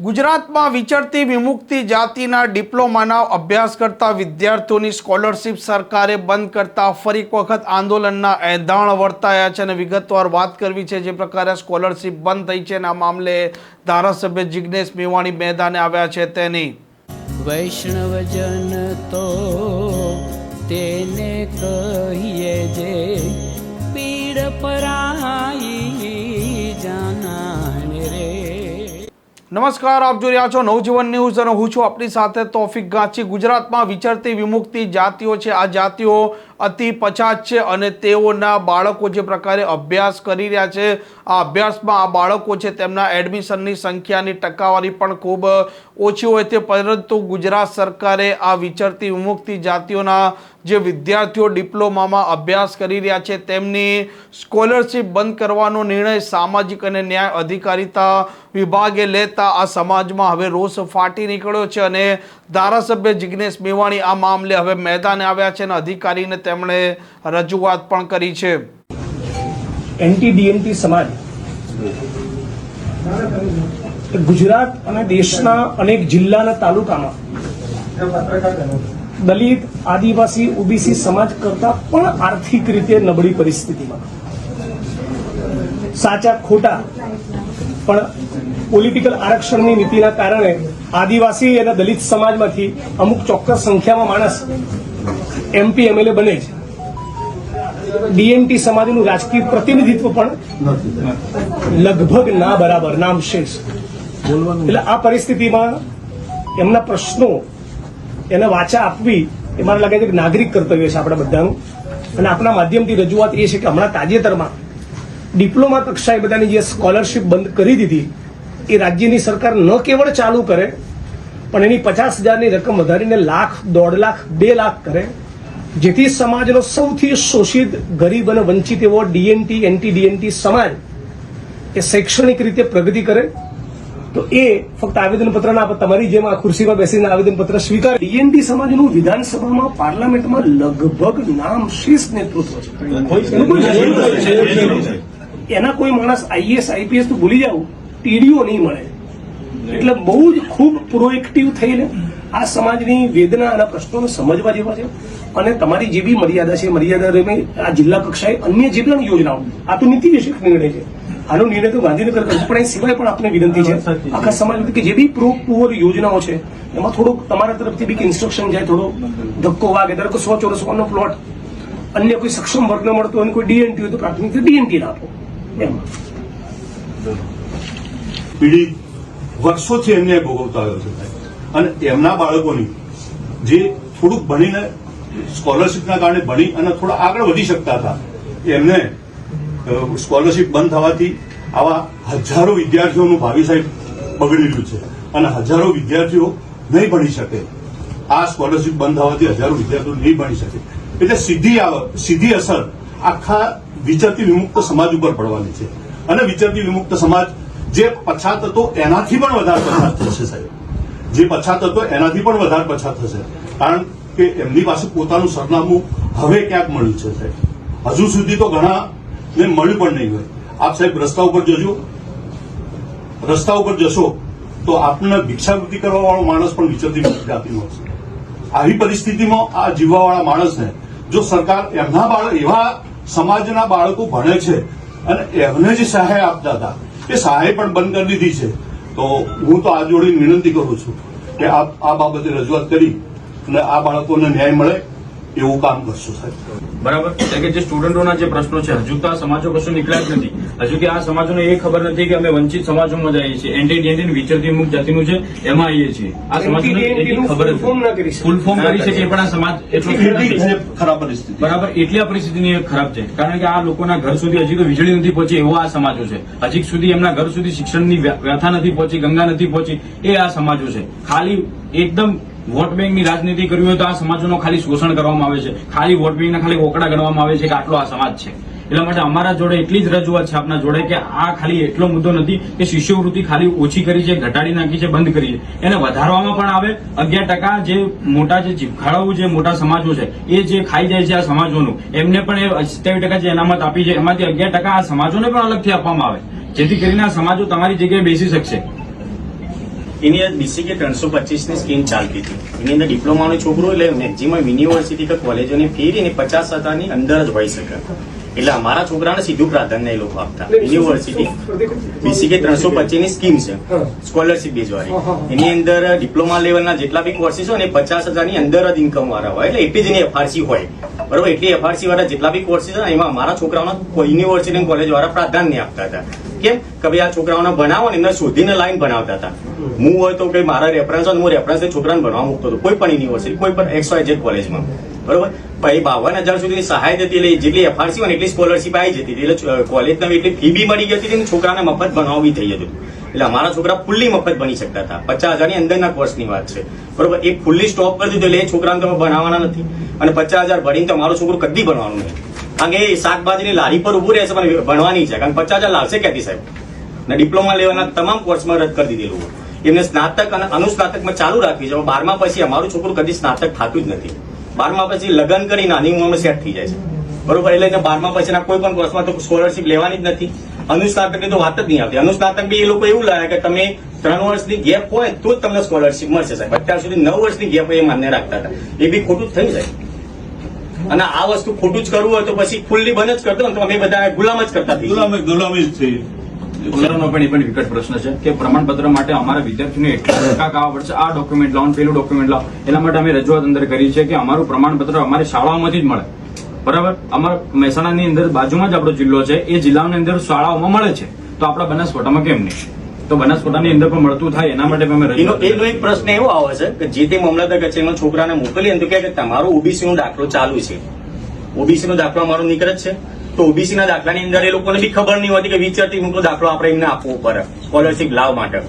ગુજરાતમાં વિચરતી વિમુક્તિ જાતિના ડિપ્લોમાના અભ્યાસ કરતા વિદ્યાર્થીઓની સ્કોલરશિપ સરકારે બંધ કરતા ફરી વખત આંદોલનના એંધાણ વર્તાયા છે અને વિગતવાર વાત કરવી છે જે પ્રકારે સ્કોલરશિપ બંધ થઈ છે અને આ મામલે ધારાસભ્ય જિજ્ઞેશ મેવાણી મેદાને આવ્યા છે તેની. વૈષ્ણવજન તો તેને કહીએ જે નમસ્કાર, આપ જોઈ રહ્યા છો નવજીવન ન્યૂઝ અને હું છું આપણી સાથે તોફિક ગાંચી. ગુજરાતમાં વિચરતી વિમુક્તિ જાતિઓ છે. આ જાતિઓ અતિ પછાત છે અને તેઓના બાળકો જે પ્રકારે અભ્યાસ કરી રહ્યા છે, આ અભ્યાસમાં આ બાળકો છે તેમના એડમિશનની સંખ્યાની ટકાવારી પણ ખૂબ ઓછી હોય તે પરંતુ ગુજરાત સરકારે આ વિચરતી વિમુક્તિ જાતિઓના જે વિદ્યાર્થીઓ ડિપ્લોમામાં અભ્યાસ કરી રહ્યા છે, તેમની સ્કોલરશિપ બંધ કરવાનો નિર્ણય સામાજિક અને ન્યાય અધિકારીતા વિભાગે લેતા આ સમાજમાં હવે રોષ ફાટી નીકળ્યો છે અને ધારાસભ્ય જિજ્ઞેશ મેવાણી આ મામલે હવે મેદાને આવ્યા છે અને અધિકારીને તેમણે રજૂઆત પણ કરી છે. એન્ટી ડીએનટી સમાજ ગુજરાત અને દેશના અનેક જિલ્લાના તાલુકામાં દલિત, આદિવાસી, ઓબીસી સમાજ કરતા પણ આર્થિક રીતે નબળી પરિસ્થિતિમાં. સાચા ખોટા પણ પોલિટિકલ આરક્ષણની નીતિના કારણે આદિવાસી અને દલિત સમાજમાંથી અમુક ચોક્કસ સંખ્યામાં માણસ એમપી એમએલએ બને છે ડીએમટી સમાજનું રાજકીય પ્રતિનિધિત્વ પણ લગભગ ના બરાબર, નામ શેષ. એટલે આ પરિસ્થિતિમાં એમના પ્રશ્નો, એને વાચા આપવી એ મને લાગે છે કે નાગરિક કર્તવ્ય છે આપણા બધાનું. અને આપણા માધ્યમથી રજૂઆત એ છે કે હમણાં તાજેતરમાં ડિપ્લોમા કક્ષાએ બધાની જે સ્કોલરશિપ બંધ કરી દીધી, એ રાજ્યની સરકાર ન કેવળ ચાલુ કરે પણ એની પચાસ હજારની રકમ વધારીને લાખ, દોઢ લાખ, બે લાખ કરે. જેથી સમાજનો સૌથી શોષિત, ગરીબ અને વંચિત એવો ડીએનટી એન્ટી ડીએનટી સમાજ એ શૈક્ષણિક રીતે પ્રગતિ કરે. તો એ ફક્ત આવેદનપત્ર ના તમારી જેમ આ ખુરશીમાં બેસીને આવેદનપત્ર સ્વીકાર. ડીએનટી સમાજનું વિધાનસભામાં, પાર્લામેન્ટમાં લગભગ નામ શીર્ષ નેતૃત્વ છે. એના કોઈ માણસ આઈએસ આઈપીએસ તો ભૂલી જાવ ટીડીઓ નહીં મળે. એટલે બહુ જ ખૂબ પ્રોએક્ટિવ થઈને આ સમાજની વેદના અને પ્રશ્નોને સમજવા જેવા છે. અને તમારી જે બી મર્યાદા છે મર્યાદા રમે આ જિલ્લા કક્ષાએ અન્ય જે પણ યોજનાઓ આ તો નીતિ વિષયક નિર્ણય છે. આનો નિર્ણય તો ગાંધીનગર પણ એ સિવાય પણ આપને વિનંતી છે આખા સમાજ કે જે બી પ્રો પુઅર યોજનાઓ છે એમાં થોડુંક તમારા તરફથી બી ઇન્સ્ટ્રક્શન જાય થોડો ધક્કો વાગે ધારો કે સો ચોરસ વનનો પ્લોટ અન્ય કોઈ સક્ષમ વર્ગને મળતો હોય અને કોઈ ડીએનટી હોય તો પ્રાથમિકતા ડીએનટી આપો એમ. પીડિત વર્ષોથી અન્યાય ભોગવતા આવ્યો છે. અને એમના બાળકોની જે થોડુંક ભણીને સ્કોલરશીપના કારણે ભણી અને થોડા આગળ વધી શકતા હતા, એમને સ્કોલરશીપ બંધ થવાથી આવા હજારો વિદ્યાર્થીઓનું ભાવિ સાહેબ બગડેલું છે. અને હજારો વિદ્યાર્થીઓ નહીં ભણી શકે. આ સ્કોલરશીપ બંધ થવાથી હજારો વિદ્યાર્થીઓ નહીં ભણી શકે. એટલે સીધી સીધી અસર આખા વિચરતી વિમુક્ત સમાજ ઉપર પડવાની છે. અને વિચરતી વિમુક્ત સમાજ જે પછાત હતો એનાથી પણ વધારે પછાત થશે સાહેબ. જે પછાત હતો એનાથી પણ વધારે પછાત થશે. કારણ કે એમની પાસે પોતાનું સરનામું હવે ક્યાંક મળ્યું છે સાહેબ. હજુ સુધી તો ઘણા ને મળ્યું પણ નહીં હોય. આપ સાહેબ રસ્તા ઉપર જજો. રસ્તા ઉપર જશો તો આપને ભિક્ષાવૃત્તિ કરવા વાળો માણસ પણ વિચરતી આપી મળશે. આવી પરિસ્થિતિમાં આ જીવવાવાળા માણસને જો સરકાર એમના બાળક એવા સમાજના બાળકો ભણે છે અને એમને જે સહાય આપતા હતા એ સહાય પણ બંધ કરી દીધી છે. તો હું તો આ જોડીને વિનંતી કરું છું કે આ બાબતે રજૂઆત કરી અને આ બાળકોને ન્યાય મળે એવું કામ કરશું સાહેબ. બરાબર? એટલે કે જે સ્ટુડન્ટોના જે પ્રશ્નો છે હજુ તો આ સમાજો કશું નીકળ્યા જ નથી. હજુ કે આ સમાજોને એ ખબર નથી કે અમે વંચિત સમાજોમાં જઈએ છીએ. એન્ટી ડીએનટી વિચરતી અમુક જાતિનું છે એમાં આવીએ છીએ. આ સમાજોને ખબર. ફૂલ ફોર્મ કરી શકીએ પણ આ સમાજ એટલો. ખરાબ પરિસ્થિતિ. બરાબર? એટલી આ પરિસ્થિતિની ખરાબ છે. કારણ કે આ લોકોના ઘર સુધી હજી તો વીજળી નથી પહોંચી એવો આ સમાજો છે. હજી સુધી એમના ઘર સુધી શિક્ષણની વ્યથા નથી પહોંચી ગંગા નથી પહોંચી એ આ સમાજો છે. ખાલી એકદમ વોટ બેંકની રાજનીતિ કરવી હોય તો આ સમાજનો ખાલી શોષણ કરવામાં આવે છે. ખાલી વોટ બેંકના ખાલી ઓકડા ગણવામાં આવે છે કે આટલો આ સમાજ છે. એટલા માટે અમારા જોડે એટલી જ રજૂઆત છે આપના જોડે કે આ ખાલી એટલો મુદ્દો નથી કે શિષ્યવૃત્તિ ખાલી ઓછી કરી છે, ઘટાડી નાખી છે, બંધ કરી છે. એને વધારવામાં પણ આવે. અગિયાર ટકા જે મોટા જે જીભખાળાઓ જે મોટા સમાજો છે, એ જે ખાઈ જાય છે આ સમાજોનું, એમને પણ એ સિત્તેર ટકા જે અનામત આપી છે, એમાંથી અગિયાર ટકા આ સમાજોને પણ અલગથી આપવામાં આવે. જેથી કરીને આ સમાજો તમારી જગ્યાએ બેસી શકશે. એની અંદર બીસીકે ત્રણસો પચીસની સ્કીમ ચાલતી હતી. એની અંદર ડિપ્લોમાનો છોકરો એટલે મેક્ઝિમમ યુનિવર્સિટી કે કોલેજોની ફી એની પચાસ હજારની અંદર જ હોઈ શકે. એટલે અમારા છોકરાને સીધું પ્રાધાન્ય એ લોકો આપતા. યુનિવર્સિટી. બીસીકે ત્રણસો પચીસની સ્કીમ છે. સ્કોલરશીપ બેઝવાળી એની અંદર ડિપ્લોમા લેવલના જેટલા બી કોર્સીસ હોય ને પચાસ હજારની અંદર જ ઇન્કમ વાળા હોય. એટલે એટલી જ એની એફઆરસી હોય. બરોબર? એટલી એફઆરસી વાળા જેટલા બી કોર્સીસ હોય એમાં અમારા છોકરાઓના યુનિવર્સિટી કોલેજ વાળા પ્રાધાન્ય આપતા હતા. કેમ કે ભાઈ આ છોકરાઓને બનાવો ને એમને શોધીને લાઈન બનાવતા હતા. હું હોય તો કે મારા રેફરન્સ હોય હું રેફરન્સ છોકરાને ભણવા મૂકતો હતો. કોઈ પણ યુનિવર્સિટી કોઈ પણ એક્સ ઝેડ કોલેજમાં બરોબર? ભાઈ બાવન હજાર સુધીની સહાય જતી એટલે જેટલી એફઆરસી હોય એટલી સ્કોલરશીપ આવી જતી હતી. એટલે કોલેજના એટલી ફી બી મળી ગઈ હતી અને છોકરાને મફત ભણાવવું થઈ જતું એટલે અમારા છોકરા ફૂલ્લી મફત બની શકતા હતા. પચાસ હજારની અંદરના કોર્સની વાત છે. બરોબર? એ ફૂલ્લી સ્ટોપ કરી દીધું એટલે એ છોકરાને તમે ભણાવવાના નથી. અને પચાસ હજાર ભરીને તો છોકરો છોકરું કદી ભણવાનું નહીં. કારણ કે શાકભાજીની લારી પર ઉભું રહેશે પણ ભણવાની છે. કારણ પચાસ હજાર લાવશે ક્યાંથી સાહેબ. અને ડિપ્લોમા લેવાના તમામ કોર્સમાં રદ કરી દીધેલું એમને સ્નાતક અને અનુસ્નાતકમાં ચાલુ રાખવી છે. બારમા પછી અમારું છોકરું કદી સ્નાતક થતું જ નથી. બારમા પછી લગ્ન કરી નાની ઉંમરમાં સેટ થઈ જાય છે. બરોબર? એટલે એને બારમા પછીના કોઈ પણ કોર્સમાં તો સ્કોલરશીપ લેવાની જ નથી. અનુસ્નાતકની તો વાત જ નહીં આવતી. અનુસ્નાતક બી એ લોકો એવું લાગે કે તમે ત્રણ વર્ષની ગેપ હોય તો જ તમને સ્કોલરશીપ મળશે સાહેબ. અત્યાર સુધી નવ વર્ષની ગેપ એ માન્ય રાખતા હતા. એ બી ખોટું જ થયું સાહેબ. અને આ વસ્તુ ખોટું જ કરવું હોય તો પછી ફૂલ્લી બંધ જ કરતો તો અમે બધા ગુલામ જ કરતા ગુલામ. ગુલામી જ થઈ પણ એ પણ વિકટ પ્રશ્ન છે કે પ્રમાણપત્ર માટે અમારા વિદ્યાર્થીઓને એટલા ટકા કાવા પડશે. આ ડોક્યુમેન્ટ લાવો પેલું ડોક્યુમેન્ટ લાવો. એના માટે અમે રજૂઆત અંદર કરી છે કે અમારું પ્રમાણપત્ર અમારી શાળાઓમાંથી જ મળે. બરાબર? અમારા મહેસાણાની અંદર બાજુમાં જ આપણો જિલ્લો છે. એ જિલ્લાની અંદર શાળાઓમાં મળે છે. તો આપણા બનાસકાંઠામાં કેમ નહીં? તો બનાસકાંઠાની અંદર પણ મળતું થાય એના માટે અમે એનો એનો એક પ્રશ્ન એવો આવે છે કે જે તે મામલતદાર કચેરીમાં છોકરાને મોકલીએ અને તો કે તમારો ઓબીસી નો દાખલો ચાલુ છે. ઓબીસી નો દાખલો અમારો નીકળે જ છે. તો ઓબીસી ના દાખલાની અંદર એ લોકોને બી ખબર નહીં હોતી કે વિચારતી મોકલો દાખલો આપણે એમને આપવો પડે. સ્કોલરશીપ લાવ માટે.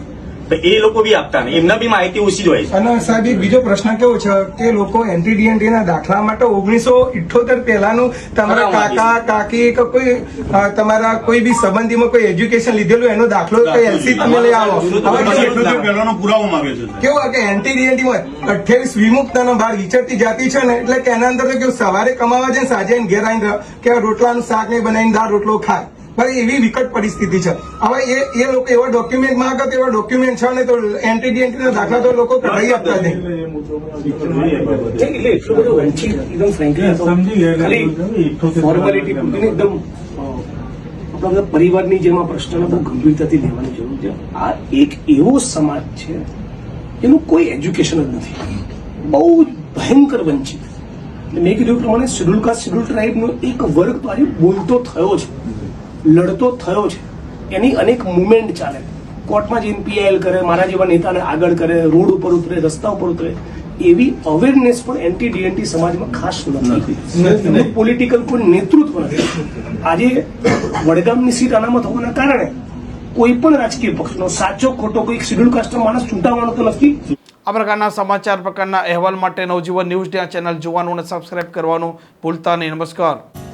તો એ લોકો બી આપતા નહીં. એમના બી માહિતી ઓછી જ હોય છે. અને સાહેબ એક બીજો પ્રશ્ન કેવો છે? કે લોકો એનટીડીએનટી ના દાખલા માટે ઓગણીસો ઇઠોતેર પહેલાનું તમારા કાકા કાકી કે કોઈ તમારા કોઈ બી સંબંધીમાં કોઈ એજ્યુકેશન લીધેલું એનો દાખલો કોઈ એલસી તમે લઈ આવો. કેવું પુરાવો માંગે છે કેવું કે એનટીડીએનટી માં અઠ્યાવીસ વિમુક્ત અને બહાર વિચરતી જાતિ છે ને એટલે કે એના અંદર કેવું સવારે કમાવા જાય સાંજે ઘેર આવીને કે રોટલાનું શાક નહીં બનાવીને દાળ રોટલો ખાય. એવી વિકટ પરિસ્થિતિ છે. હવે એ એ લોકો એવા ડોક્યુમેન્ટ માંગે તો એવા ડોક્યુમેન્ટ છે ને તો એન્ટ્રી ના દાખલા તો લોકો કઢાઈ આપતા નહીં. પરિવારની જેમ આ પ્રશ્નને બહુ ગંભીરતાથી લેવાની જરૂર છે. આ એક એવો સમાજ છે એનું કોઈ એજ્યુકેશન જ નથી. બહુ જ ભયંકર વંચિત. મેં કીધું પ્રમાણે શેડ્યુલ કાસ્ટ શેડ્યુલ ટ્રાઇબનો એક વર્ગ તો આજે બોલતો થયો છે લડતો થયો છે. એની અનેક મુવમેન્ટ ચાલે. કોર્ટમાં જઈને પીઆઈએલ કરે મારા જેવા નેતાને આગળ કરે રોડ ઉપર ઉતરે રસ્તા ઉપર ઉતરે એવી અવેરનેસ પણ એન્ટી ડીએનટી સમાજમાં ખાસ નથી. પોલિટિકલ કોઈ નેતૃત્વ નથી. આજે વડગામની સીટ અનામત હોવાના કારણે કોઈ પણ રાજકીય પક્ષનો સાચો ખોટો કોઈ શેડ્યુલ કાસ્ટ માણસ ચૂંટાવાનો તો નથી. આ પ્રકારના સમાચાર પ્રકારના અહેવાલ માટે નવજીવન ન્યૂઝ ત્યાં ચેનલ જોવાનું અને સબસ્ક્રાઇબ કરવાનું ભૂલતા નહીં. નમસ્કાર.